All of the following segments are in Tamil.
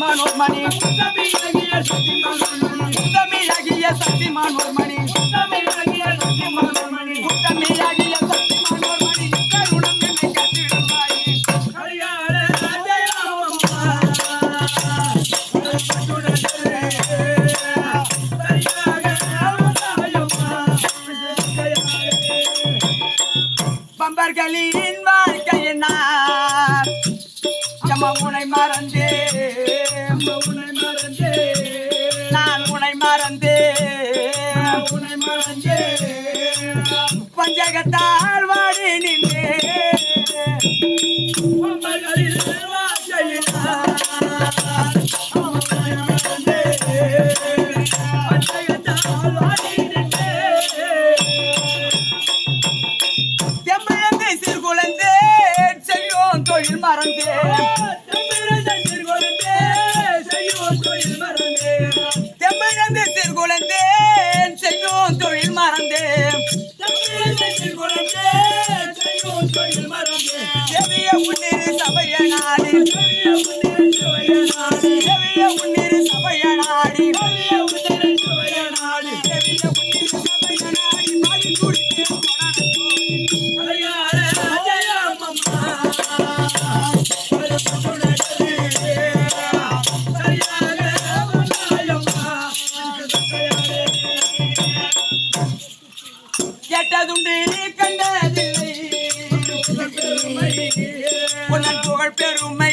மனோர் மணி தமிழகிய சக்திமான் மணி தமிழகிய சக்தி மனோர் மணி தமிழகிய சக்திமான் மணி தமிழகிய சக்தி மனோர் மணி கருணம் என்னை கட்டிடுவாயே கல்யாண ராஜாயம்மா பட்டுடனே சரியாக ராமதாயம்மா பம்பர்களின் வாழ்க்கையினார் எம்ம உனை மறந்தே பஞ்சகத்தால் வாடி நின்றே மறந்தே பச்சையத்தால் தொழில் மறந்தே சபையனாலே கேட்டதுண்டு கண்டதில்லை உன்னன் புகழ் பெருமை.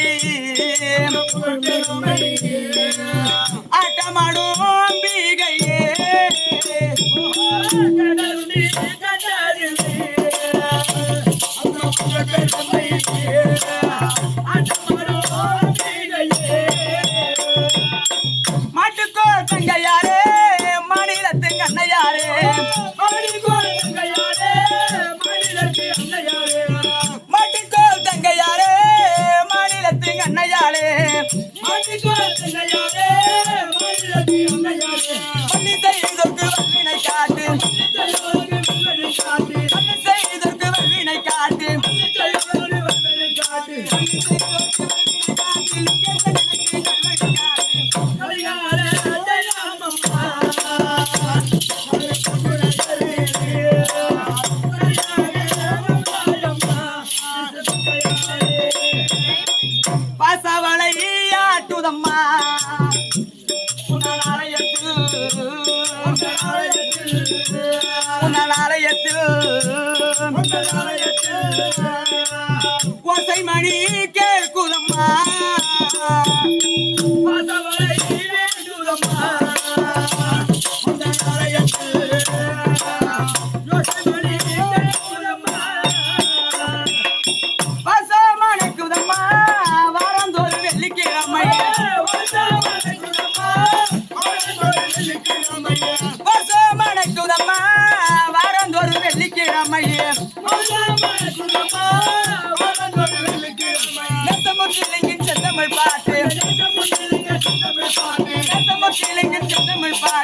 ஆட்டமாடும் அம்பிகையே மாட்டுக்கோ பசவளையாட்டுதம்மா ஆலயத்தில் உன்னல் ஆலயத்தில் ஓசை மணி கேட்குதம்மா பாசமணக்குதம்மா பாசமணக்குதம்மா வாரந்தோறு வெள்ளிக்கிழமை. நெசமுற்றிலிங்கின் செந்தமிழ் பாட்டு. நெசமுற்றிலிங்கின் செந்தமிழ் பாட்டு.